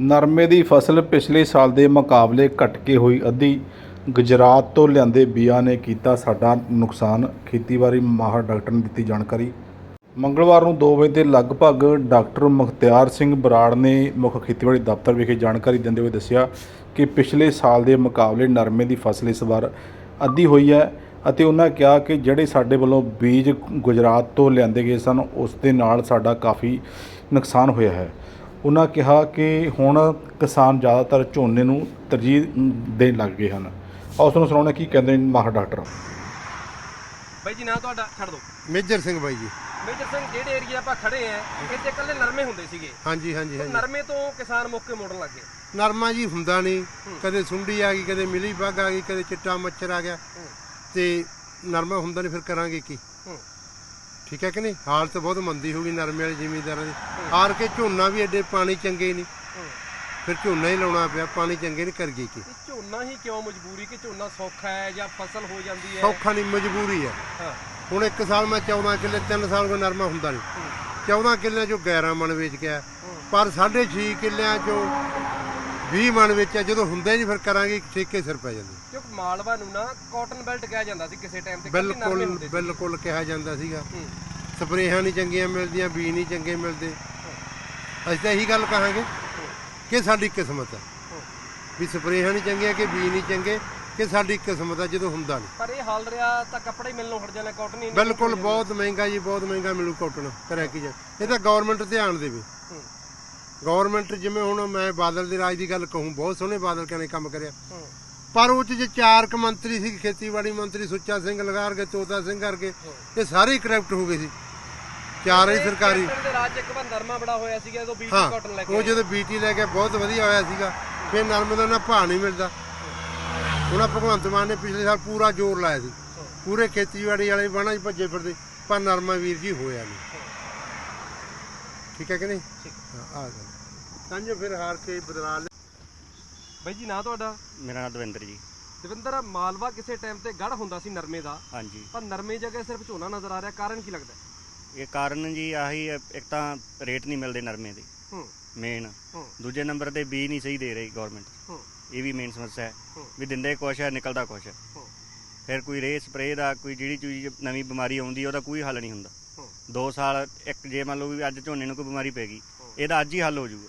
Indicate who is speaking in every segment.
Speaker 1: ਨਰਮੇ ਦੀ ਫਸਲ ਪਿਛਲੇ ਸਾਲ ਦੇ ਮੁਕਾਬਲੇ ਘਟ ਕੇ ਹੋਈ ਅੱਧੀ। ਗੁਜਰਾਤ ਤੋਂ ਲਿਆਂਦੇ ਬੀਆਂ ਨੇ ਕੀਤਾ ਸਾਡਾ ਨੁਕਸਾਨ, ਖੇਤੀਬਾੜੀ ਮਾਹਰ ਡਾਕਟਰ ਨੇ ਦਿੱਤੀ ਜਾਣਕਾਰੀ। ਮੰਗਲਵਾਰ ਨੂੰ 2 ਵਜੇ ਦੇ ਲਗਭਗ ਡਾਕਟਰ ਮੁਖਤਿਆਰ ਸਿੰਘ ਬਰਾੜ ਨੇ ਮੁੱਖ ਖੇਤੀਬਾੜੀ ਦਫ਼ਤਰ ਵਿਖੇ ਜਾਣਕਾਰੀ ਦਿੰਦੇ ਹੋਏ ਦੱਸਿਆ ਕਿ ਪਿਛਲੇ ਸਾਲ ਦੇ ਮੁਕਾਬਲੇ ਨਰਮੇ ਦੀ ਫਸਲ ਇਸ ਵਾਰ ਅੱਧੀ ਹੋਈ ਹੈ ਅਤੇ ਉਹਨਾਂ ਕਿਹਾ ਕਿ ਜਿਹੜੇ ਸਾਡੇ ਵੱਲੋਂ ਬੀਜ ਗੁਜਰਾਤ ਤੋਂ ਲਿਆਂਦੇ ਗਏ ਸਨ, ਉਸ ਦੇ ਨਾਲ ਸਾਡਾ ਕਾਫੀ ਨੁਕਸਾਨ ਹੋਇਆ ਹੈ। ਉਹਨਾਂ ਕਿਹਾ ਕਿ ਹੁਣ ਕਿਸਾਨ ਜ਼ਿਆਦਾਤਰ ਝੋਨੇ ਨੂੰ ਤਰਜੀਹ ਦੇਣ ਲੱਗ ਗਏ ਹਨ। ਆਓ ਤੁਹਾਨੂੰ ਸੁਣਾਉਣਾ ਕੀ ਕਹਿੰਦੇ ਨੇ ਮਾਹਰ ਡਾਕਟਰ।
Speaker 2: ਬਾਈ ਜੀ ਨਾਂ ਤੁਹਾਡਾ ਛੱਡ ਦਿਓ।
Speaker 3: ਮੇਜਰ ਸਿੰਘ ਬਾਈ ਜੀ।
Speaker 2: ਮੇਜਰ ਸਿੰਘ ਜਿਹੜੇ ਏਰੀਆ ਆਪਾਂ ਖੜੇ ਆ ਇੱਥੇ ਇਕੱਲੇ ਨਰਮੇ ਹੁੰਦੇ ਸੀਗੇ।
Speaker 3: ਹਾਂਜੀ ਹਾਂਜੀ ਹਾਂਜੀ।
Speaker 2: ਨਰਮੇ ਤੋਂ ਕਿਸਾਨ ਮੁੱਕ ਕੇ ਮੋੜਨ ਲੱਗੇ
Speaker 3: ਨਰਮਾ ਜੀ ਹੁੰਦਾ ਨਹੀਂ। ਕਦੇ ਸੁੰਡੀ ਆ ਗਈ ਕਦੇ ਮਿਲੀ ਬੱਗ ਆ ਗਈ ਕਦੇ ਚਿੱਟਾ ਮੱਛਰ ਆ ਗਿਆ। ਤੇ ਨਰਮਾ ਹੁੰਦਾ ਨਹੀਂ ਫਿਰ ਕਰਾਂਗੇ ਕੀ?
Speaker 2: ਹੂੰ।
Speaker 3: ਠੀਕ ਹੈ ਕਿ ਨਹੀਂ? ਹਾਲਤ ਬਹੁਤ ਮੰਦੀ ਹੋ ਗਈ ਨਰਮੇ ਵਾਲੇ ਜ਼ਿਮੀਂਦਾਰਾਂ ਦੀ। ਹਾਰ ਕੇ ਝੋਨਾ ਵੀ ਐਡੇ ਪਾਣੀ ਚੰਗੇ ਨਹੀਂ। ਫਿਰ ਝੋਨਾ ਹੀ ਲਾਉਣਾ ਪਿਆ ਪਾਣੀ ਚੰਗੇ ਨਹੀਂ ਕਰ ਗਈ ਕੀ
Speaker 2: ਝੋਨਾ ਹੀ ਕਿਉਂ ਮਜਬੂਰੀ ਕਿ ਝੋਨਾ ਸੌਖਾ ਹੈ ਜਾਂ ਫਸਲ ਹੋ ਜਾਂਦੀ ਹੈ?
Speaker 3: ਸੌਖਾ ਨਹੀਂ ਮਜਬੂਰੀ ਹੈ। ਹੁਣ ਇੱਕ ਸਾਲ ਮੈਂ 14 ਕਿੱਲੇ 3 ਸਾਲ ਕੋਈ ਨਰਮਾ ਹੁੰਦਾ ਨਹੀਂ। 14 ਕਿੱਲਿਆਂ ਚੋਂ 11 ਮਣ ਵੇਚ ਗਿਆ। ਪਰ 6.5 ਕਿੱਲਿਆਂ ਚੋਂ 20 ਮਣ ਵੇਚਿਆ। ਜਦੋਂ ਹੁੰਦਾ ਹੀ ਨਹੀਂ ਫਿਰ ਕਰਾਂਗੇ ਠੇਕੇ ਸਿਰ ਪੈ ਜਾਂਦੇ।
Speaker 2: ਕਿਉਂਕਿ ਮਾਲਵਾ ਨੂੰ ਨਾ ਕਾਟਨ ਬੈਲਟ ਕਿਹਾ ਜਾਂਦਾ ਸੀ ਕਿਸੇ ਟਾਈਮ ਤੇ ਨਰਮੇ
Speaker 3: ਬਿਲਕੁਲ
Speaker 2: ਹੁੰਦੇ ਸੀ।
Speaker 3: ਬਿਲਕੁਲ ਕਿਹਾ ਜਾਂਦਾ ਸੀਗਾ।
Speaker 2: ਹੂੰ।
Speaker 3: ਸਪਰੇਹਾਂ ਨਹੀਂ ਚੰਗੀਆਂ ਮਿਲਦੀਆਂ ਬੀਜ ਨਹੀਂ ਚੰਗੇ ਮਿਲਦੇ। ਅਸੀਂ ਤਾਂ ਇਹੀ ਗੱਲ ਕਹਾਂਗੇ ਕਿ ਸਾਡੀ ਕਿਸਮਤ ਹੈ। ਵੀ ਸਪਰੇਹਾਂ ਨਹੀਂ ਚੰਗੀਆਂ ਕਿ ਬੀਜ ਨਹੀਂ ਚੰਗੇ ਕਿ ਸਾਡੀ ਕਿਸਮਤ ਹੈ ਜਦੋਂ ਹੁੰਦਾ ਨਹੀਂ।
Speaker 2: ਪਰ ਇਹ ਹਾਲ ਰਿਹਾ ਤਾਂ ਕੱਪੜੇ ਮਿਲਣੋਂ ਹਟ ਜਾਣਾ ਕਾਟਨ ਹੀ ਨਹੀਂ
Speaker 3: ਬਿਲਕੁਲ ਬਹੁਤ ਮਹਿੰਗਾ ਜੀ ਬਹੁਤ ਮਹਿੰਗਾ ਮਿਲੂ ਕਾਟਨ ਕਰਿਆ ਕੀ ਜਾ ਇਹ ਤਾਂ ਗਵਰਨਮੈਂਟ ਧਿਆਨ ਦੇਵੇ।
Speaker 2: ਹੂੰ।
Speaker 3: ਗਵਰਨਮੈਂਟ ਜਿਵੇਂ ਹੁਣ ਮੈਂ ਬਾਦਲ ਦੇ ਰਾਜ ਦੀ ਗੱਲ ਕਹੂੰ ਬਹੁਤ ਸੋਹਣੇ ਬਾਦਲ ਕਹਿੰਦੇ ਕੰਮ ਕਰਿਆ।
Speaker 2: ਹੂੰ।
Speaker 3: ਪਰ ਉਹ 'ਚ ਜੇ ਚਾਰ ਕ ਮੰਤਰੀ ਸੀ ਖੇਤੀਬਾੜੀ ਮੰਤਰੀ ਸੁੱਚਾ ਸਿੰਘ ਲਗਾਰ ਕੇ ਤੋਤਾ ਸਿੰਘ ਕਰਕੇ ਇਹ ਸਾਰੇ ਕਰਪਟ ਹੋ ਗਏ ਸੀ। ਚਾਰ ਹੀ ਸਰਕਾਰੀ।
Speaker 2: ਕੈਪਟਨ ਦੇ ਰਾਜ 'ਚ ਇੱਕ ਵਾਰ ਨਰਮਾ ਬੜਾ ਹੋਇਆ ਸੀਗਾ ਜਦੋਂ ਬੀਜ
Speaker 3: ਹਾਂ
Speaker 2: ਕਾਟਨ ਲੈ ਕੇ
Speaker 3: ਉਹ। ਜਦੋਂ ਬੀਟੀ ਲੈ ਕੇ ਬਹੁਤ ਵਧੀਆ ਹੋਇਆ ਸੀਗਾ ਫਿਰ ਨਰਮੇ ਦਾ ਨਾ ਭਾਅ ਨਹੀਂ ਮਿਲਦਾ। ਹੁਣ ਆਹ ਭਗਵੰਤ ਮਾਨ ਨੇ ਪਿਛਲੇ ਸਾਲ ਪੂਰਾ ਜ਼ੋਰ ਲਾਇਆ ਸੀ। ਪੂਰੇ ਖੇਤੀਬਾੜੀ ਵਾਲੇ ਬਾਣਾ 'ਚ ਭੱਜੇ ਫਿਰਦੇ ਪਰ ਨਰਮਾ ਵੀਰ ਜੀ ਹੋਇਆ ਨਹੀਂ। ਠੀਕ ਹੈ ਕਿ ਨਹੀਂ। ਹਾਂ ਆ ਗੱਲ ਤਾਂ ਜੋ ਫਿਰ ਹਾਰ ਕੇ ਬਦਲਾ
Speaker 2: ਬਾਈ ਜੀ ਨਾਂ ਤੁਹਾਡਾ?
Speaker 4: ਮੇਰਾ ਨਾਮ ਦਵਿੰਦਰ ਜੀ।
Speaker 2: ਦਵਿੰਦਰ ਮਾਲਵਾ ਕਿਸੇ ਟਾਈਮ ਤੇ ਗੜ ਹੁੰਦਾ ਸੀ ਨਰਮੇ ਦਾ।
Speaker 4: ਹਾਂਜੀ।
Speaker 2: ਪਰ ਨਰਮੇ ਜਗ੍ਹਾ ਸਿਰਫ ਝੋਨਾ ਨਜ਼ਰ ਆ ਰਿਹਾ ਕਾਰਨ ਕੀ ਲੱਗਦਾ?
Speaker 4: ਇਹ ਕਾਰਨ ਜੀ ਆਹੀ ਹੈ, ਇੱਕ ਤਾਂ ਰੇਟ ਨਹੀਂ ਮਿਲਦੇ ਨਰਮੇ ਦੇ।
Speaker 2: ਹੂੰ।
Speaker 4: ਮੇਨ
Speaker 2: ਹੂੰ।
Speaker 4: ਦੂਜੇ ਨੰਬਰ ਤੇ ਬੀ ਨਹੀਂ ਸਹੀ ਦੇ ਰਹੀ ਗਵਰਨਮੈਂਟ
Speaker 2: ਹੂੰ।
Speaker 4: ਇਹ ਵੀ ਮੇਨ ਸਮੱਸਿਆ ਹੈ।
Speaker 2: ਹੂੰ।
Speaker 4: ਵੀ ਦਿੰਦੇ ਕੁਛ ਹੈ ਨਿਕਲਦਾ ਕੁਛ ਹੈ।
Speaker 2: ਹੂੰ।
Speaker 4: ਫਿਰ ਕੋਈ ਰੇ ਸਪਰੇ ਦਾ ਕੋਈ ਜਿਹੜੀ ਚੀਜ਼ ਨਵੀਂ ਬਿਮਾਰੀ ਆਉਂਦੀ ਹੈ ਉਹਦਾ ਕੋਈ ਹੱਲ ਨਹੀਂ ਹੁੰਦਾ।
Speaker 2: ਹੂੰ।
Speaker 4: 2 ਸਾਲ ਇੱਕ ਜੇ ਮੰਨ ਲਓ ਵੀ ਅੱਜ ਝੋਨੇ ਨੂੰ ਕੋਈ ਬਿਮਾਰੀ ਪੈ ਗਈ ਇਹਦਾ ਅੱਜ ਹੀ ਹੱਲ ਹੋ ਜਾਊਗਾ।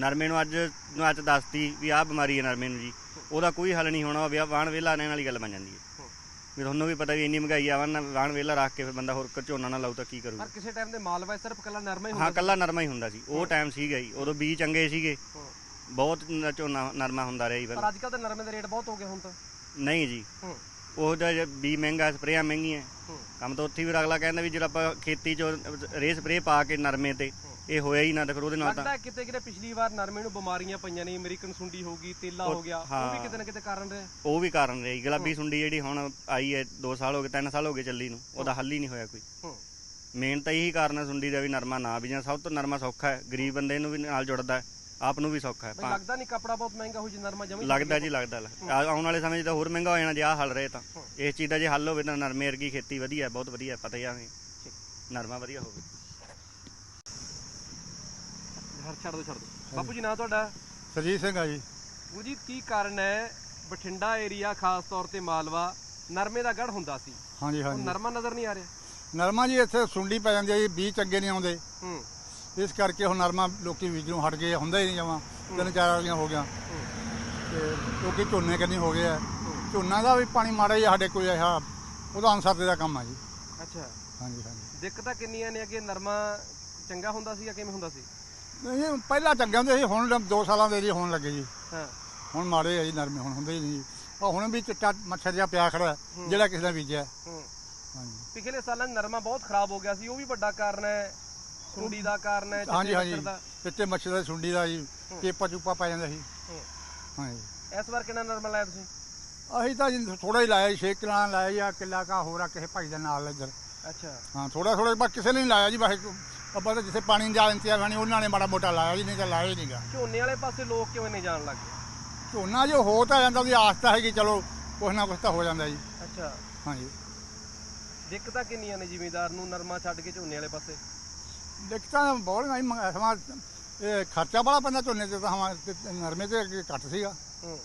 Speaker 4: ਨਰਮੇ ਨੂੰ ਅੱਜ ਨੂੰ ਅੱਜ ਦੱਸਤੀ ਵੀ ਆਹ ਬਿਮਾਰੀ ਹੈ ਨਰਮੇ ਨੂੰ ਜੀ। ਉਹਦਾ ਕੋਈ ਹੱਲ ਨਹੀਂ ਹੋਣਾ ਵਿਆਹ ਵਾਣ ਵੇਲਾ ਆਣੇ ਵਾਲੀ ਗੱਲ ਬਣ ਜਾਂਦੀ ਹੈ।
Speaker 2: ਹੂੰ।
Speaker 4: ਵੀ ਤੁਹਾਨੂੰ ਵੀ ਪਤਾ ਵੀ ਇੰਨੀ ਮਹਿੰਗਾਈ ਆ ਵਾਣ ਵਾਣ ਵੇਲਾ ਰੱਖ ਕੇ ਫਿਰ ਬੰਦਾ ਹੋਰ ਕ- ਝੋਨਾ ਨਾ ਲਾਊ ਤਾਂ ਕੀ ਕਰੂਗਾ?
Speaker 2: ਪਰ ਕਿਸੇ ਟਾਈਮ ਤੇ ਮਾਲਵਾ ਸਿਰਫ ਕੱਲਾ ਨਰਮਾ ਹੀ
Speaker 4: ਹਾਂ
Speaker 2: ਹੁੰਦਾ
Speaker 4: ਕੱਲਾ ਨਰਮਾ ਹੀ ਹੁੰਦਾ ਸੀ। ਉਹ ਟਾਈਮ ਸੀਗਾ ਹੀ ਉਦੋਂ ਬੀਜ ਚੰਗੇ ਸੀਗੇ।
Speaker 2: ਹੂੰ।
Speaker 4: ਬਹੁਤ ਝੋਨਾ ਨਰਮਾ ਹੁੰਦਾ ਰਿਹਾ ਜੀ
Speaker 2: ਪਰ ਅੱਜ ਕੱਲ ਤਾਂ ਨਰਮੇ ਦੇ ਰੇਟ ਬਹੁਤ ਹੋ ਗਏ ਹੁਣ ਤਾਂ।
Speaker 4: ਨਹੀਂ ਜੀ।
Speaker 2: ਹੂੰ।
Speaker 4: ਉਹ ਜਿਹੜਾ ਬੀ ਮਹਿੰਗਾ ਸਪਰੇਆਂ ਮਹਿੰਗੀਆਂ।
Speaker 2: ਹੂੰ।
Speaker 4: ਕੰਮ ਤਾਂ ਉੱਥੇ ਵੀ ਅਗਲਾ ਕਹਿੰਦਾ ਵੀ ਜਿਹੜਾ ਆਪਾਂ ਖੇਤੀ ਚੋਂ ਰੇ ਸਪਰੇ ਪਾ ਕੇ ਨਰਮੇ ਤੇ ਇਹ ਹੋਇਆ ਹੀ ਨਾ ਫਿਰ ਉਹਦੇ ਨਾਲ
Speaker 2: ਲੱਗਦਾ
Speaker 4: ਤਾਂ
Speaker 2: ਹੈ ਕਿਤੇ ਕਿਤੇ ਪਿਛਲੀ ਵਾਰ ਨਰਮੇ ਨੂੰ ਬਿਮਾਰੀਆਂ ਪਈਆਂ ਨੇ ਅਮਰੀਕਨ ਸੁੰਡੀ ਹੋ ਗਈ ਤੇਲਾ ਹੋ ਗਿਆ ਉਹ ਵੀ
Speaker 4: ਹਾਂ।
Speaker 2: ਕਿਤੇ ਨਾ ਕਿਤੇ ਕਾਰਨ ਰਿਹਾ।
Speaker 4: ਉਹ ਵੀ ਕਾਰਨ ਰਿਹਾ ਗੁਲਾਬੀ ਸੁੰਡੀ ਜਿਹੜੀ ਹੁਣ ਆਈ ਹੈ 2 ਸਾਲ ਹੋ ਗਏ 3 ਸਾਲ ਹੋ ਗਏ ਚੱਲੀ ਨੂੰ ਉਹਦਾ ਹੱਲ ਹੀ ਨਹੀਂ ਹੋਇਆ ਕੋਈ।
Speaker 2: ਹੂੰ।
Speaker 4: ਮੇਨ ਤਾਂ ਇਹੀ ਕਾਰਨ ਹੈ ਸੁੰਡੀ ਦਾ ਵੀ ਨਰਮਾ ਨਾ ਬੀਜਣਾ ਸਭ ਤੋਂ ਨਰਮਾ ਸੌਖਾ ਹੈ। ਗਰੀਬ ਬੰਦੇ ਨੂੰ ਵੀ ਨਾਲ ਜੁੜਦਾ ਹੈ ਆਪ ਨੂੰ ਵੀ ਸੌਖਾ ਹੈ।
Speaker 2: ਬਈ
Speaker 4: ਪਾ-
Speaker 2: ਲੱਗਦਾ ਨਹੀਂ ਕਪੜਾ ਬਹੁਤ ਮਹਿੰਗਾ ਹੋ ਜੇ ਨਰਮਾ ਜਮੀ
Speaker 4: ਲੱਗਦਾ ਜੀ ਲੱਗਦਾ ਆ- ਆਉਣ ਵਾਲੇ ਸਮੇਂ 'ਚ ਤਾਂ ਹੋਰ ਮਹਿੰਗਾ ਹੋ ਜਾਣਾ ਜੇ ਆਹ ਹੱਲ ਰਹੇ ਤਾਂ। ਇਸ ਚੀਜ਼ ਦਾ ਜੇ ਹੱਲ ਹੋਵੇ ਤਾਂ ਨਰਮੇ ਵਰਗੀ ਖੇਤੀ ਵਧੀਆ ਹੈ, ਬਹੁਤ ਵਧੀਆ ਹੈ, ਪਤਾ ਹੀ ਆ ਵੀ ਨਰਮਾ ਵਧੀਆ ਹੋਵੇ।
Speaker 2: ਹਰ ਛੱਡ ਦੋ ਛੱਡ ਦੋ। ਬਾਪੂ ਜੀ ਨਾਂ ਤੁਹਾਡਾ?
Speaker 3: ਸਰਜੀਤ ਸਿੰਘ ਆ ਜੀ।
Speaker 2: ਉਹ ਜੀ ਕੀ ਕਾਰਨ ਹੈ? ਬਠਿੰਡਾ ਏਰੀਆ ਖਾਸ ਤੌਰ ਤੇ ਮਾਲਵਾ ਨਰਮੇ ਦਾ ਗੜ ਹੁੰਦਾ ਸੀ।
Speaker 5: ਹਾਂਜੀ ਹਾਂਜੀ।
Speaker 2: ਨਰਮਾ ਨਜ਼ਰ ਨਹੀਂ ਆ ਰਿਹਾ।
Speaker 5: ਨਰਮਾ ਜੀ ਇੱਥੇ ਸੁੰਡੀ ਪੈ ਜਾਂਦੀ ਹੈ ਜੀ ਬੀਜ ਚੰਗੇ ਨਹੀਂ ਆਉਂਦੇ।
Speaker 2: ਹੂੰ।
Speaker 5: ਇਸ ਕਰਕੇ ਉਹ ਨਰਮਾ ਲੋਕੀ ਬੀਜਣੋਂ ਹਟ ਗਏ ਹੁੰਦਾ ਹੀ ਨਹੀਂ ਜਮਾਂ। ਤਿੰਨ ਚਾਰ ਵਾਲੀਆਂ ਹੋ ਗਿਆ। ਤੇ ਲੋਕੀ ਝੋਨੇ ਕੰਨੀ ਹੋ ਗਏ ਆ। ਝੋਨਾ ਦਾ ਵੀ ਪਾਣੀ ਮਾੜਾ ਹੀ ਸਾਡੇ ਕੋਈ ਆ ਉਹਦਾ ਅਨਸਰ ਦੇ ਦਾ ਕੰਮ ਆ ਜੀ।
Speaker 2: ਅੱਛਾ।
Speaker 5: ਹਾਂਜੀ ਹਾਂਜੀ।
Speaker 2: ਦਿੱਕਤਾਂ ਕਿੰਨੀਆਂ ਨੇ ਅੱਗੇ ਨਰਮਾ ਚੰਗਾ ਹੁੰਦਾ ਸੀ ਜਾਂ ਕਿਵੇਂ ਹੁੰਦਾ ਸੀ?
Speaker 5: ਨਹੀਂ ਪਹਿਲਾਂ ਚੰਗੇ ਹੁੰਦੇ ਸੀ ਹੁਣ 2 ਸਾਲਾਂ ਦੇ ਜੀ ਹੋਣ ਲੱਗੇ ਜੀ।
Speaker 2: ਹਾਂ।
Speaker 5: ਹੁਣ ਮਾੜੇ ਆ ਜੀ ਨਰਮੇ ਹੁਣ ਹੁੰਦੇ ਹੀ ਨਹੀਂ ਉਹ ਹੁਣ ਵੀ ਚਿੱਟਾ ਮੱਛਰ ਜਿਹਾ ਪਿਆ ਖੜਾ ਜਿਹੜਾ ਕਿਸੇ ਨੇ ਬੀਜਿਆ।
Speaker 2: ਹੂੰ।
Speaker 5: ਹਾਂਜੀ।
Speaker 2: ਪਿਛਲੇ ਸਾਲਾਂ ਨਰਮਾ ਬਹੁਤ ਖਰਾਬ ਹੋ ਗਿਆ ਸੀ ਉਹ ਵੀ ਵੱਡਾ ਕਾਰਨ ਹੈ। ਸੁੰਡੀ ਦਾ ਕਾਰਨ ਹੈ
Speaker 5: ਹਾਂਜੀ ਹਾਂਜੀ। ਚਿੱਟੇ ਮੱਛਰ ਦਾ ਸੁੰਡੀ ਦਾ ਜੀ ਚੇਪਾ ਚੂਪਾ ਪੈ ਜਾਂਦਾ ਸੀ। ਹਾਂਜੀ।
Speaker 2: ਇਸ ਵਾਰ ਕਿੰਨਾ ਨਰਮਾ ਲਾਇਆ ਤੁਸੀਂ?
Speaker 5: ਅਸੀਂ ਤਾਂ ਜੀ ਥੋੜਾ ਹੀ ਲਾਇਆ ਜੀ 6 ਕਿੱਲਾ ਲਾਇਆ ਜਾਂ ਕਿੱਲਾ ਕਾ ਹੋਰ ਆ ਕਿਸੇ ਭਾਈ ਦੇ ਨਾਲ ਇੱਧਰ।
Speaker 2: ਅੱਛਾ।
Speaker 5: ਹਾਂ ਥੋੜਾ ਥੋੜਾ ਬਸ ਕਿਸੇ ਨੇ ਨਹੀਂ ਲਾਇਆ ਜੀ ਬਸ ਅੱਬਾ ਤਾਂ ਜਿੱਥੇ ਪਾਣੀ ਦਾ ਇੰਤਜ਼ਾਮ ਨਹੀਂ ਉਹਨਾਂ ਨੇ ਮਾੜਾ ਮੋਟਾ ਲਾਇਆ ਜੀ ਨਹੀਂ ਤਾਂ ਲਾਇਆ ਹੀ ਨਹੀਂਗਾ।
Speaker 2: ਝੋਨੇ ਵਾਲੇ ਪਾਸੇ ਲੋਕ ਕਿਵੇਂ ਨਹੀਂ ਜਾਣ ਲੱਗੇ
Speaker 5: ਝੋਨਾ ਜੋ ਹੋ ਤਾਂ ਜਾਂਦਾ ਉਹਦੀ ਆਸ ਤਾਂ ਹੈਗੀ ਚਲੋ ਕੁਛ ਨਾ ਕੁਛ ਤਾਂ ਹੋ ਜਾਂਦਾ ਜੀ।
Speaker 2: ਅੱਛਾ।
Speaker 5: ਹਾਂਜੀ।
Speaker 2: ਦਿੱਕਤਾਂ ਕਿੰਨੀਆਂ ਨੇ ਜ਼ਿਮੀਦਾਰ ਨੂੰ ਨਰਮਾ ਛੱਡ ਕੇ ਝੋਨੇ ਵਾਲੇ ਪਾਸੇ?
Speaker 5: ਦਿੱਕਤਾਂ ਬਹੁਤ ਨਹੀਂ ਸਮਾਂ ਇਹ ਖਰਚਾ ਬੜਾ ਪੈਂਦਾ ਝੋਨੇ ਤੇ ਤਾਂ ਹਮਾਰੇ ਤੇ ਨਰਮੇ ਤੇ ਅੱਗੇ ਘੱਟ ਸੀਗਾ।
Speaker 2: ਹੂੰ।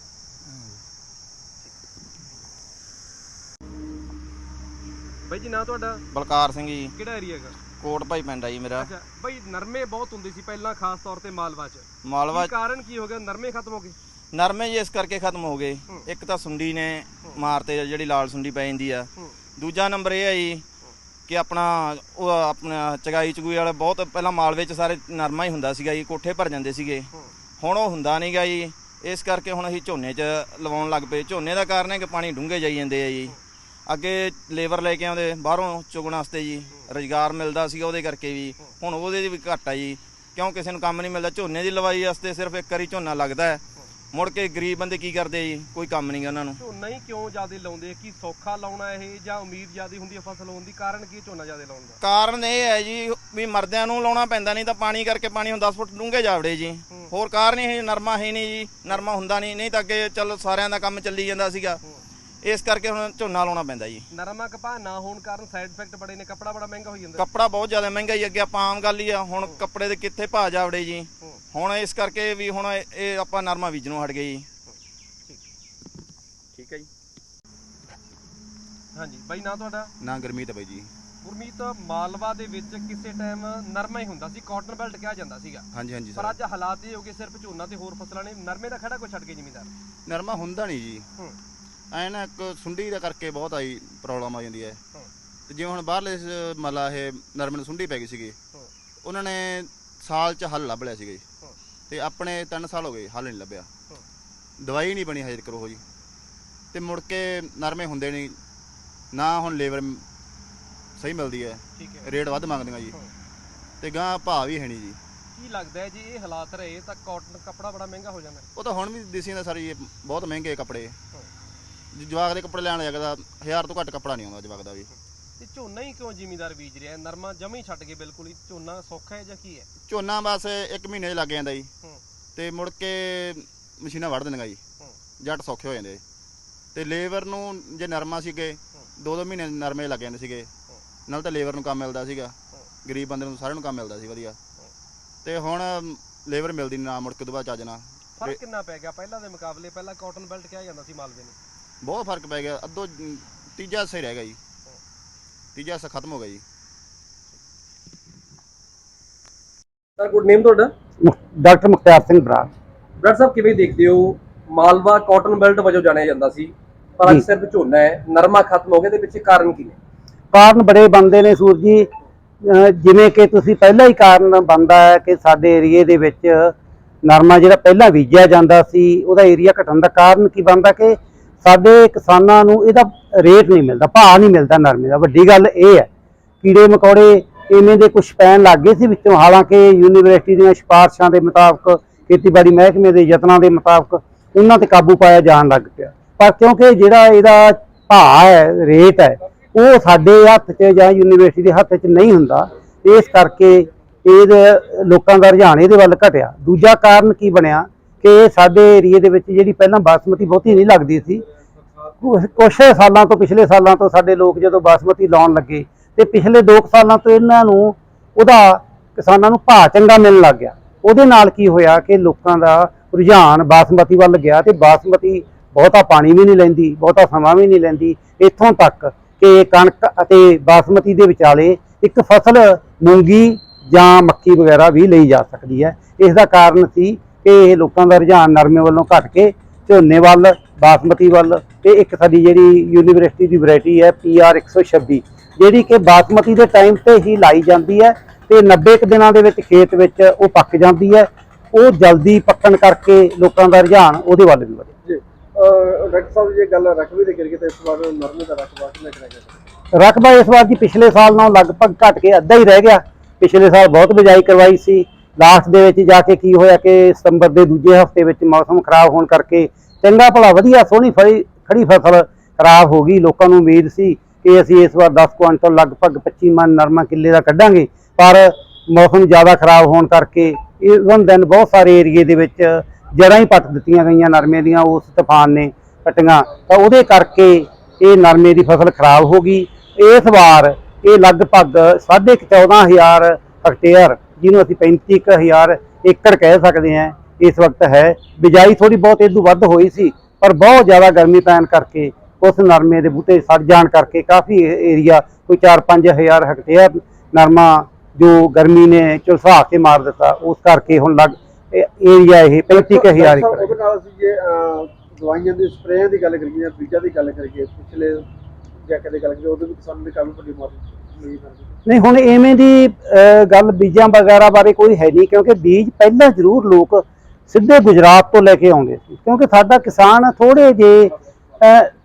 Speaker 2: ਬਾਈ ਜੀ ਨਾਂ ਤੁਹਾਡਾ?
Speaker 6: ਬਲਕਾਰ ਸਿੰਘ ਜੀ।
Speaker 2: ਕਿਹੜਾ ਏਰੀਆ ਹੈਗਾ?
Speaker 6: ਕੋਟ ਭਾਈ ਪਿੰਡ ਆ ਜੀ ਮੇਰਾ।
Speaker 2: ਅੱਛਾ ਬਾਈ ਨਰਮੇ ਬਹੁਤ ਹੁੰਦੇ ਸੀ ਪਹਿਲਾਂ ਖਾਸ ਤੌਰ ਤੇ ਮਾਲਵਾ 'ਚ।
Speaker 6: ਮਾਲਵਾ
Speaker 2: ਕੀ ਕਾਰਨ ਕੀ ਹੋ ਗਿਆ? ਨਰਮੇ ਖਤਮ ਹੋ ਗਏ?
Speaker 6: ਨਰਮੇ ਜੀ ਇਸ ਕਰਕੇ ਖਤਮ ਹੋ ਗਏ। ਇੱਕ ਤਾਂ ਸੁੰਡੀ ਨੇ ਮਾਰਤੇ ਜਿਹੜੀ ਲਾਲ ਸੁੰਡੀ ਪੈ ਜਾਂਦੀ ਆ। ਦੂਜਾ ਨੰਬਰ ਇਹ ਆ ਜੀ ਕਿ ਆਪਣਾ ਉਹ ਆਪਣਾ ਚਗਾਈ ਚਗੂਈ ਵਾਲੇ ਬਹੁਤ ਪਹਿਲਾਂ ਮਾਲਵੇ ਚ ਸਾਰੇ ਨਰਮਾ ਹੀ ਹੁੰਦਾ ਸੀਗਾ ਜੀ ਕੋਠੇ ਭਰ ਜਾਂਦੇ ਸੀਗੇ। ਹੁਣ ਉਹ ਹੁੰਦਾ ਨਹੀਂਗਾ ਜੀ ਇਸ ਕਰਕੇ ਹੁਣ ਅਸੀਂ ਝੋਨੇ 'ਚ ਲਵਾਉਣ ਲੱਗ ਪਏ। ਝੋਨੇ ਦਾ ਕਾਰਨ ਹੈ ਕਿ ਪਾਣੀ ਡੂੰਘੇ ਜਾਈ ਜਾਂਦੇ ਆ ਜੀ। ਅੱਗੇ ਲੇਬਰ ਲੈ ਕੇ ਆਉਂਦੇ ਬਾਹਰੋਂ ਚੁਗਣ ਵਾਸਤੇ ਜੀ ਰੁਜ਼ਗਾਰ ਮਿਲਦਾ ਸੀਗਾ ਉਹਦੇ ਕਰਕੇ ਵੀ ਹੁਣ ਉਹਦੇ ਦੀ ਵੀ ਘੱਟ ਆ ਜੀ ਕਿਉਂ ਕਿਸੇ ਨੂੰ ਕੰਮ ਨਹੀਂ ਮਿਲਦਾ? ਝੋਨੇ ਦੀ ਲਵਾਈ ਵਾਸਤੇ ਸਿਰਫ ਇੱਕ ਵਾਰੀ ਝੋਨਾ ਲੱਗਦਾ ਹੈ। ਮੁੜ ਕੇ ਗਰੀਬ ਬੰਦੇ ਕੀ ਕਰਦੇ ਜੀ? ਕੋਈ ਕੰਮ ਨਹੀਂਗਾ ਉਹਨਾਂ ਨੂੰ।
Speaker 2: ਝੋਨਾ ਹੀ ਕਿਉਂ ਜ਼ਿਆਦਾ ਲਾਉਂਦੇ? ਕੀ ਸੌਖਾ ਲਾਉਣਾ ਇਹ ਜਾਂ ਉਮੀਦ ਜ਼ਿਆਦਾ ਹੁੰਦੀ ਹੈ ਫਸਲ ਹੋਣ ਦੀ? ਕਾਰਨ ਕੀ ਝੋਨਾ ਜ਼ਿਆਦਾ ਲਾਉਣ ਦਾ?
Speaker 6: ਕਾਰਨ ਇਹ ਹੈ ਜੀ ਵੀ ਮਰਦਿਆਂ ਨੂੰ ਲਾਉਣਾ ਪੈਂਦਾ ਨਹੀਂ ਤਾਂ ਪਾਣੀ ਕਰਕੇ ਪਾਣੀ ਹੁਣ 10 ਫੁੱਟ ਡੂੰਘੇ ਜਾਵੜੇ ਜੀ। ਹੋਰ ਕਾਰਨ ਇਹ ਨਰਮਾ ਹੈ ਨਹੀਂ ਜੀ ਨਰਮਾ ਹੁੰਦਾ ਨਹੀਂ ਨਹੀਂ ਤਾਂ ਅੱਗੇ ਚੱਲ ਸਾਰਿਆਂ ਦਾ ਕੰਮ ਚੱਲੀ ਜਾਂਦਾ ਸੀਗਾ। ਇਸ ਕਰਕੇ ਹੁਣ ਝੋਨਾ ਲਾਉਣਾ ਪੈਂਦਾ ਜੀ।
Speaker 2: ਨਰਮਾ ਕਪਾਹ ਨਾ ਹੋਣ ਕਾਰਨ ਸਾਈਡ ਇਫੈਕਟ ਬੜੇ ਨੇ ਕੱਪੜਾ ਬੜਾ ਮਹਿੰਗਾ ਹੋਈ ਜਾਂਦਾ।
Speaker 6: ਕੱਪੜਾ ਬਹੁਤ ਜ਼ਿਆਦਾ ਮਹਿੰਗਾ ਹੀ ਅੱਗੇ ਆਪਾਂ ਆਮ ਗੱਲ ਹੀ ਆ ਹੁਣ ਕੱਪੜੇ ਦੇ ਕਿੱਥੇ ਭਾਅ ਜਾਵੜੇ ਜੀ। ਹੁਣ ਇਸ ਕਰਕੇ ਵੀ ਹੁਣ ਇਹ- ਆਪਾਂ ਨਰਮਾ ਬੀਜਣੋਂ ਹਟ ਗਏ ਜੀ। ਠੀਕ ਹੈ ਜੀ।
Speaker 2: ਹਾਂਜੀ ਬਾਈ ਨਾਂ ਤੁਹਾਡਾ?
Speaker 7: ਨਾ ਗਰਮੀਤ ਬਾਈ ਜੀ।
Speaker 2: ਗੁਰਮੀਤ ਮਾਲਵਾ ਦੇ ਵਿੱਚ ਕਿਸੇ ਟਾਈਮ ਨਰਮਾ ਹੀ ਹੁੰਦਾ ਸੀ ਕਾਟਨ ਬੈਲਟ ਕਿਹਾ ਜਾਂਦਾ ਸੀਗਾ।
Speaker 7: ਹਾਂਜੀ ਹਾਂਜੀ
Speaker 2: ਪਰ ਅੱਜ ਹਾਲਾਤ ਇਹ ਹੋ ਗਏ ਸਿਰਫ ਝੋਨਾ ਤੇ ਹੋਰ ਫਸਲਾਂ ਨੇ ਨਰਮੇ ਦਾ ਖੜਾ ਕੋਈ ਛੱਡ ਕੇ ਜ਼ਿਮੀਦਾਰ?
Speaker 7: ਨਰਮਾ ਹੁੰਦਾ ਨਹੀਂ ਜੀ।
Speaker 2: ਹੂੰ।
Speaker 7: ਐ ਨਾ ਇੱਕ ਸੁੰਡੀ ਦਾ ਕਰਕੇ ਬਹੁਤ ਆਈ ਪ੍ਰੋਬਲਮ ਆ ਜਾਂਦੀ ਹੈ। ਤੇ ਜਿਵੇਂ ਹੁਣ ਬਾਹਰਲੇ ਮਤਲਬ ਇਹ ਨਰਮੇ ਨੂੰ ਸੁੰਡੀ ਪੈ ਗਈ ਸੀਗੀ। ਉਹਨਾਂ ਨੇ ਸਾਲ ਚ ਹੱਲ ਲੱਭ ਲਿਆ ਸੀਗਾ ਜੀ। ਤੇ ਆਪਣੇ 3 ਸਾਲ ਹੋ ਗਏ ਹੱਲ ਨਹੀਂ ਲੱਭਿਆ। ਦਵਾਈ ਨਹੀਂ ਬਣੀ ਹਜੇ ਕਰੋ ਜੀ। ਤੇ ਮੁੜ ਕੇ ਨਰਮੇ ਹੁੰਦੇ ਨਹੀਂ। ਨਾ ਹੁਣ ਲੇਬਰ ਸਹੀ ਮਿਲਦੀ ਹੈ। ਰੇਟ ਵੱਧ ਮੰਗਦੀਆਂ ਜੀ। ਤੇ ਗਾਂ ਭਾਅ ਵੀ ਹੈ ਨਹੀਂ ਜੀ।
Speaker 2: ਕੀ ਲੱਗਦਾ ਹੈ ਜੀ ਇਹ ਹਾਲਾਤ ਰਹੇ ਤਾਂ ਕਾਟਨ ਕੱਪੜਾ ਬੜਾ ਮਹਿੰਗਾ ਹੋ ਜਾਣਾ
Speaker 7: ਉਹ ਤਾਂ ਹੁਣ ਵੀ ਦੇਸੀ ਦਾ ਸਾਰੇ ਜੀ ਬਹੁਤ ਮਹਿੰਗੇ ਕੱਪੜੇ।
Speaker 2: ਹੂੰ।
Speaker 7: ਜੇ ਜਵਾਕ ਦੇ ਕੱਪੜੇ ਲੈਣ ਲੱਗਦਾ ਹਜ਼ਾਰ ਤੋਂ ਘੱਟ ਕੱਪੜਾ ਨਹੀਂ ਆਉਂਦਾ ਜਵਾਕ ਦਾ ਵੀ।
Speaker 2: ਤੇ ਝੋਨਾ ਹੀ ਕਿਉਂ ਜ਼ਿਮੀਦਾਰ ਬੀਜ ਰਿਹਾ? ਹੈ? ਨਰਮਾ ਜਮਾ ਹੀ ਛੱਡ ਕੇ ਬਿਲਕੁਲ ਹੀ। ਝੋਨਾ ਸੌਖਾ ਹੈ ਜਾਂ ਕੀ ਹੈ?
Speaker 7: ਝੋਨਾ ਬਸ ਇੱਕ ਮਹੀਨੇ 'ਚ ਲੱਗ ਜਾਂਦਾ ਜੀ।
Speaker 2: ਹੂੰ।
Speaker 7: ਤੇ ਮੁੜ ਕੇ ਮਸ਼ੀਨਾਂ ਵੜ ਦਿੰਦੀਆਂ ਜੀ।
Speaker 2: ਹੂੰ।
Speaker 7: ਜੱਟ ਸੌਖੇ ਹੋ ਜਾਂਦੇ ਤੇ ਲੇਬਰ ਨੂੰ ਜੇ ਨਰਮਾ ਸੀਗੇ ਦੋ ਦੋ ਮਹੀਨੇ ਨਰਮੇ ਲੱਗ ਜਾਂਦੇ ਸੀਗੇ। ਨਾਲ ਤਾਂ ਲੇਬਰ ਨੂੰ ਕੰਮ ਮਿਲਦਾ ਸੀਗਾ। ਗਰੀਬ ਬੰਦੇ ਨੂੰ ਸਾਰਿਆਂ ਨੂੰ ਕੰਮ ਮਿਲਦਾ ਸੀ ਵਧੀਆ। ਤੇ ਹੁਣ ਲੇਬਰ ਮਿਲਦੀ ਨਹੀਂ ਨਾ ਮੁੜ ਕੇ ਉਹਦੇ ਬਾਅਦ ਚੱਜ ਨਾਲ।
Speaker 2: ਫ਼ਰਕ ਕਿੰਨਾ ਪੈ ਗਿਆ? ਪਹਿਲਾਂ ਦੇ ਮੁਕਾਬਲੇ ਪਹਿਲਾਂ ਕਾਟਨ ਬੈਲਟ ਕਿਹਾ ਜਾਂਦਾ ਸੀ ਮਾਲਵੇ ਨੂੰ।
Speaker 7: ਬਹੁਤ ਫ਼ਰਕ ਪੈ ਗਿਆ ਅੱਧੋ ਤੀਜਾ ਹਿੱਸਾ ਹੀ ਰਹਿ ਗਿਆ ਜੀ। ਤੀਜਾ ਹਿੱਸਾ ਖਤਮ ਹੋ ਗਿਆ ਜੀ।
Speaker 2: ਸਰ ਗੁੱਡ ਨੇਮ ਤੁਹਾਡਾ?
Speaker 8: ਡਾਕਟਰ ਮੁਖਤਿਆਰ ਸਿੰਘ ਬਰਾੜ।
Speaker 2: ਡਾਕਟਰ ਸਾਹਿਬ ਕਿਵੇਂ ਦੇਖਦੇ ਹੋ? ਮਾਲਵਾ ਕਾਟਨ ਬੈਲਟ ਵਜੋਂ ਜਾਣਿਆ ਜਾਂਦਾ ਸੀ ਪਰ ਅੱਜ। ਸਿਰਫ ਝੋਨਾ ਹੈ ਨਰਮਾ ਖਤਮ ਹੋ ਗਿਆ ਤੇ ਪਿੱਛੇ ਕਾਰਨ ਕੀ ਨੇ?
Speaker 8: ਕਾਰਨ ਬੜੇ ਬੰਦੇ ਨੇ ਸੂਰ ਜੀ। ਜਿਵੇਂ ਕਿ ਤੁਸੀਂ ਪਹਿਲਾਂ ਹੀ ਕਾਰਨ ਬੰਦਾ ਹੈ ਕਿ ਸਾਡੇ ਏਰੀਏ ਦੇ ਵਿੱਚ ਨਰਮਾ ਜਿਹੜਾ ਪਹਿਲਾਂ ਬੀਜਿਆ ਜਾਂਦਾ ਸੀ ਉਹਦਾ ਏਰੀਆ ਘਟਣ ਦਾ ਕਾਰਨ ਕੀ ਬੰਦਾ ਕਿ ਸਾਡੇ ਕਿਸਾਨਾਂ ਨੂੰ ਇਹਦਾ ਰੇਟ ਨਹੀਂ ਮਿਲਦਾ, ਭਾਅ ਨਹੀਂ ਮਿਲਦਾ ਨਰਮੇ ਦਾ। ਵੱਡੀ ਗੱਲ ਇਹ ਹੈ, ਕੀੜੇ ਮਕੌੜੇ ਇਵੇਂ ਦੇ ਕੁਝ ਪੈਣ ਲੱਗ ਗਏ ਸੀ ਵਿੱਚੋਂ, ਹਾਲਾਂਕਿ ਯੂਨੀਵਰਸਿਟੀ ਦੀਆਂ ਸਿਫਾਰਸ਼ਾਂ ਦੇ ਮੁਤਾਬਕ, ਖੇਤੀਬਾੜੀ ਮਹਿਕਮੇ ਦੇ ਯਤਨਾਂ ਦੇ ਮੁਤਾਬਕ ਉਹਨਾਂ ਤੇ ਕਾਬੂ ਪਾਇਆ ਜਾਣ ਲੱਗ ਪਿਆ। ਪਰ ਕਿਉਂਕਿ ਜਿਹੜਾ ਇਹਦਾ ਭਾਅ ਹੈ, ਰੇਟ ਹੈ, ਉਹ ਸਾਡੇ ਹੱਥ 'ਚ ਜਾਂ ਯੂਨੀਵਰਸਿਟੀ ਦੇ ਹੱਥ 'ਚ ਨਹੀਂ ਹੁੰਦਾ। ਇਸ ਕਰਕੇ ਇਹਦੇ ਲੋਕਾਂ ਦਾ ਰੁਝਾਨ ਇਹਦੇ ਵੱਲ ਘਟਿਆ। ਦੂਜਾ ਕਾਰਨ ਕੀ ਬਣਿਆ ਕਿ ਸਾਡੇ ਏਰੀਏ ਦੇ ਵਿੱਚ ਜਿਹੜੀ ਪਹਿਲਾਂ ਬਾਸਮਤੀ ਬਹੁਤੀ ਨਹੀਂ ਲੱਗਦੀ ਸੀ ਕੁਛ ਕੁਛ ਸਾਲਾਂ ਤੋਂ, ਪਿਛਲੇ ਸਾਲਾਂ ਤੋਂ ਸਾਡੇ ਲੋਕ ਜਦੋਂ ਬਾਸਮਤੀ ਲਾਉਣ ਲੱਗੇ ਤੇ ਪਿਛਲੇ 2 ਸਾਲਾਂ ਤੋਂ ਇਹਨਾਂ ਨੂੰ ਉਹਦਾ ਕਿਸਾਨਾਂ ਨੂੰ ਭਾਅ ਚੰਗਾ ਮਿਲਣ ਲੱਗ ਗਿਆ। ਉਹਦੇ ਨਾਲ ਕੀ ਹੋਇਆ ਕਿ ਲੋਕਾਂ ਦਾ ਰੁਝਾਨ ਬਾਸਮਤੀ ਵੱਲ ਗਿਆ ਤੇ ਬਾਸਮਤੀ ਬਹੁਤਾ ਪਾਣੀ ਵੀ ਨਹੀਂ ਲੈਂਦੀ, ਬਹੁਤਾ ਸਮਾਂ ਵੀ ਨਹੀਂ ਲੈਂਦੀ। ਇੱਥੋਂ ਤੱਕ ਕਿ ਕਣਕ ਅਤੇ ਬਾਸਮਤੀ ਦੇ ਵਿਚਾਲੇ ਇੱਕ ਫਸਲ ਮੂੰਗੀ ਜਾਂ ਮੱਕੀ ਵਗੈਰਾ ਵੀ ਲਈ ਜਾ ਸਕਦੀ ਹੈ। ਇਸ ਦਾ ਕਾਰਨ ਸੀ ਕਿ ਇਹ ਲੋਕਾਂ ਦਾ ਰੁਝਾਨ ਨਰਮੇ ਵੱਲੋਂ ਘਟ ਕੇ ਝੋਨੇ ਵੱਲ ਬਾਸਮਤੀ ਵੱਲ ਤੇ ਇੱਕ ਸਾਡੀ ਜਿਹੜੀ ਯੂਨੀਵਰਸਿਟੀ ਦੀ ਵੈਰਾਈਟੀ ਹੈ PR 126 ਜਿਹੜੀ ਕਿ ਬਾਸਮਤੀ ਦੇ ਟਾਈਮ ਤੇ ਹੀ ਲਾਈ ਜਾਂਦੀ ਹੈ ਤੇ 90 ਕੁ ਦਿਨਾਂ ਦੇ ਵਿੱਚ ਖੇਤ ਵਿੱਚ ਉਹ ਪੱਕ ਜਾਂਦੀ ਹੈ। ਉਹ ਜਲਦੀ ਪੱਕਣ ਕਰਕੇ ਲੋਕਾਂ ਦਾ ਰੁਝਾਨ ਉਹਦੇ ਵੱਲ ਵੀ ਵਧਿਆ
Speaker 2: ਜੀ। ਡਾਕਟਰ ਸਾਹਿਬ ਜੇ ਗੱਲ ਰਕਬੇ ਦੀ ਕਰੀਏ ਤਾਂ ਇਸ ਵਾਰ ਨਰਮੇ ਦਾ ਰਕਬਾ ਕਿੰਨਾ ਕਿੰਨਾ ਗਿਆ?
Speaker 8: ਰਕਬਾ ਇਸ ਵਾਰ ਜੀ ਪਿਛਲੇ ਸਾਲ ਨਾਲੋਂ ਲਗਭਗ ਘਟ ਕੇ ਅੱਧਾ ਹੀ ਰਹਿ ਗਿਆ। ਪਿਛਲੇ ਸਾਲ ਬਹੁਤ ਬਿਜਾਈ ਕਰਵਾਈ ਸੀ। ਲਾਸਟ ਦੇ ਵਿੱਚ ਜਾ ਕੇ ਕੀ ਹੋਇਆ ਕਿ ਸਤੰਬਰ ਦੇ ਦੂਜੇ ਹਫ਼ਤੇ ਵਿੱਚ ਮੌਸਮ ਖਰਾਬ ਹੋਣ ਕਰਕੇ ਚੰਗਾ ਭਲਾ ਵਧੀਆ ਸੋਹਣੀ ਫੜੀ ਖੜੀ ਫਸਲ ਖਰਾਬ ਹੋ ਗਈ, ਲੋਕਾਂ ਨੂੰ ਉਮੀਦ ਸੀ ਕਿ ਅਸੀਂ ਇਸ ਵਾਰ 10 ਕੁਇੰਟਲ ਲਗਭਗ 25 ਮਣ ਨਰਮਾ ਕਿੱਲੇ ਦਾ ਕੱਢਾਂਗੇ, ਪਰ ਮੌਸਮ ਜ਼ਿਆਦਾ ਖਰਾਬ ਹੋਣ ਕਰਕੇ ਇਵਨ ਦਿਨ ਬਹੁਤ ਸਾਰੇ ਏਰੀਏ ਦੇ ਵਿੱਚ ਜੜਾਂ ਹੀ ਪੱਟ ਦਿੱਤੀਆਂ ਗਈਆਂ ਨਰਮੇ ਦੀਆਂ, ਉਸ ਤੂਫਾਨ ਨੇ ਪੱਟੀਆਂ ਤਾਂ ਉਹਦੇ ਕਰਕੇ ਇਹ ਨਰਮੇ ਦੀ ਫਸਲ ਖਰਾਬ ਹੋ ਗਈ। ਇਸ ਵਾਰ ਇਹ ਲਗਭਗ 14000 ਹੈਕਟੇਅਰ ਜਿਹਨੂੰ ਅਸੀਂ 35000 ਏਕੜ ਕਹਿ ਸਕਦੇ ਹਾਂ ਇਸ ਵਕਤ ਹੈ। ਬਿਜਾਈ ਥੋੜੀ ਬਹੁਤ ਇਦੋਂ ਵੱਧ ਹੋਈ ਸੀ ਪਰ ਬਹੁਤ ਜ਼ਿਆਦਾ ਗਰਮੀ ਪੈਣ ਕਰਕੇ ਉਸ ਨਰਮੇ ਦੇ ਬੂਟੇ ਸੜ ਜਾਣ ਕਰਕੇ ਕਾਫੀ ਏਰੀਆ ਕੋਈ 4-5 ਹਜ਼ਾਰ ਹੈਕਟੇਅਰ ਨਰਮਾ ਜੋ ਗਰਮੀ ਨੇ ਝੁਲਸਾ ਕੇ ਮਾਰ ਦਿੱਤਾ। ਉਸ ਕਰਕੇ ਹੁਣ ਲੱਗ ਏਰੀਆ ਇਹ 35000 ਏਕੜ। ਹੈ।
Speaker 9: ਉਹਦੇ ਨਾਲ ਅਸੀਂ ਜੇ ਅਹ, ਦਵਾਈਆਂ ਦੇ ਸਪਰੇਆਂ ਦੀ ਗੱਲ ਕਰੀਏ ਜਾਂ ਬੀਜਾਂ ਦੀ ਗੱਲ ਕਰੀਏ ਪਿਛਲੇ ਜੈਕ ਦੀ ਗੱਲ ਕਰੀਏ ਉਹਦੇ ਵਿੱਚ ਸਾਨੂੰ ਵੀ ਕਾਫੀ ਵੱਡੀ ਮਦਦ ਮਿਲੀ ਕਰਦੀ
Speaker 8: ਨਹੀਂ ਹੁਣ ਐਵੇਂ ਦੀ ਗੱਲ ਬੀਜਾਂ ਵਗੈਰਾ ਬਾਰੇ ਕੋਈ ਹੈ ਨਹੀਂ ਕਿਉਂਕਿ ਬੀਜ ਪਹਿਲਾਂ ਜ਼ਰੂਰ ਲੋਕ ਸਿੱਧੇ ਗੁਜਰਾਤ ਤੋਂ ਲੈ ਕੇ ਆਉਂਦੇ ਸੀ। ਕਿਉਂਕਿ ਸਾਡਾ ਕਿਸਾਨ ਥੋੜੇ ਜੇ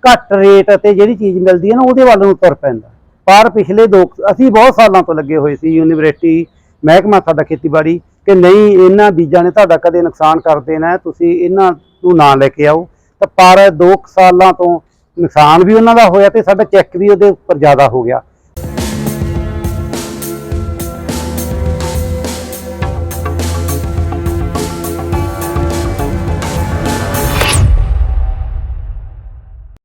Speaker 8: ਘੱਟ ਰੇਟ ਅਤੇ ਜਿਹੜੀ ਚੀਜ਼ ਮਿਲਦੀ ਹੈ ਨਾ, ਉਹਦੇ ਵੱਲ ਨੂੰ ਤੁਰ ਪੈਂਦਾ। ਪਰ ਪਿਛਲੇ ਦੋ, ਅਸੀਂ ਬਹੁਤ ਸਾਲਾਂ ਤੋਂ ਲੱਗੇ ਹੋਏ ਸੀ ਯੂਨੀਵਰਸਿਟੀ, ਮਹਿਕਮਾ ਸਾਡਾ ਖੇਤੀਬਾੜੀ, ਕਿ ਨਹੀਂ, ਇਹਨਾਂ ਬੀਜਾਂ ਨੇ ਤੁਹਾਡਾ ਕਦੇ ਨੁਕਸਾਨ ਕਰ ਦੇਣਾ ਤੁਸੀਂ ਇਹਨਾਂ ਨੂੰ ਨਾ ਲੈ ਕੇ ਆਓ। ਤਾਂ ਪਰ 2 ਸਾਲਾਂ ਤੋਂ ਨੁਕਸਾਨ ਵੀ ਉਹਨਾਂ ਦਾ ਹੋਇਆ ਤੇ ਸਾਡਾ ਚੈੱਕ ਵੀ ਉਹਦੇ ਉੱਪਰ ਜ਼ਿਆਦਾ ਹੋ ਗਿਆ।